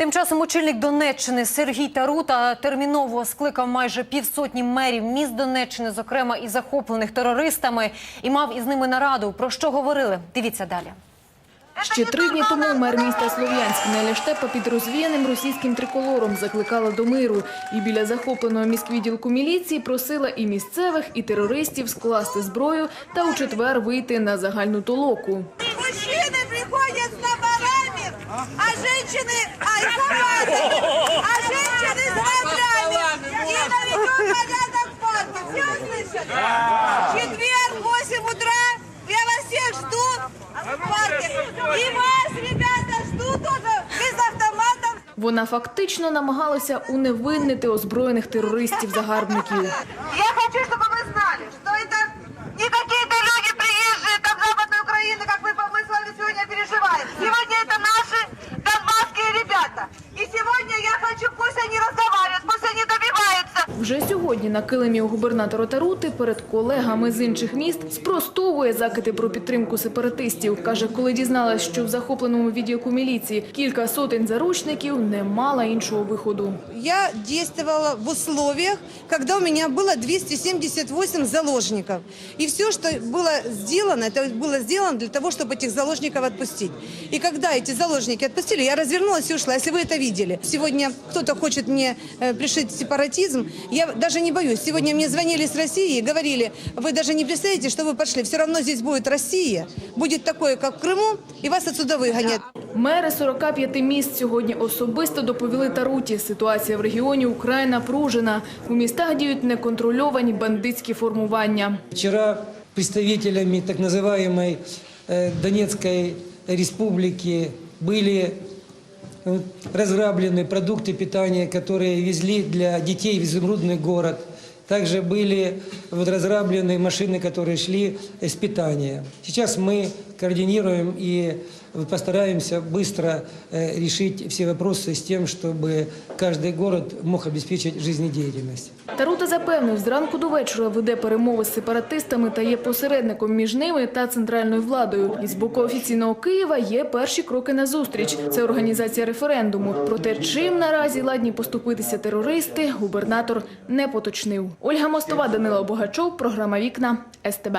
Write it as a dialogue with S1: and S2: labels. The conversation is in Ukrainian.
S1: Тим часом очільник Донеччини Сергій Тарута терміново скликав майже півсотні мерів міст Донеччини, зокрема і захоплених терористами, і мав із ними нараду. Про що говорили? Дивіться далі.
S2: Ще три дні тому мер міста Слов'янськ Неля Штепа під розвіяним російським триколором закликала до миру. І біля захопленого міськвідділку міліції просила і місцевих, і терористів скласти зброю та у четвер вийти на загальну толоку.
S3: Мужчины приходят с топорами, а женщины, а, и с автоматами, а женщины с рогами. И наведем порядок в парке. Все услышали? Четверг, 8 утра. Я вас всех жду в парке. И вас, ребята, жду тоже без автоматов.
S2: Вона фактично намагалася уневиннити озброєних терористів-загарбників.
S3: Я хочу, чтобы вы знали, что это не
S2: Вже сьогодні на килимі у губернатора Тарути перед колегами з інших міст спростовує закити про підтримку сепаратистів. Каже, коли дізналась, що в захопленому відділку міліції кілька сотень заручників, не мала іншого виходу.
S4: Я действовала в условиях, когда у меня было 278 заложников. И все, что было сделано, это было сделано для того, чтобы этих заложников отпустить. И когда эти заложники отпустили, я развернулась и ушла. Если вы это видели. Сегодня кто-то хочет мне э, пришить сепаратизм. Я даже не боюсь. Сегодня мне звонили с России и говорили, вы даже не представляете, что вы пошли. Все равно здесь будет Россия. Будет такое, как в Крыму, и вас отсюда выгонят.
S2: Мери 45 міст сьогодні особисто доповіли Таруті. Ситуація в регіоні украй напружена. У містах діють неконтрольовані бандитські формування.
S5: Вчера представителями так называемой э, Донецкой республики были э, разграблены продукты питания, которые везли для детей в изумрудный город. Также были вот разграблены машины, которые шли с питания. Сейчас мы координируем и постараемся быстро э, решить все вопросы с тем, чтобы каждый город мог обеспечить жизнедеятельность.
S2: Тарута запевнив, зранку до вечора веде перемови з сепаратистами та є посередником між ними та центральною владою. І з боку офіційного Києва є перші кроки на зустріч. Це організація референдуму. Проте чим наразі ладні поступитися терористи, губернатор не поточнив. Ольга Мостова, Данила Богачов, програма Вікна СТБ.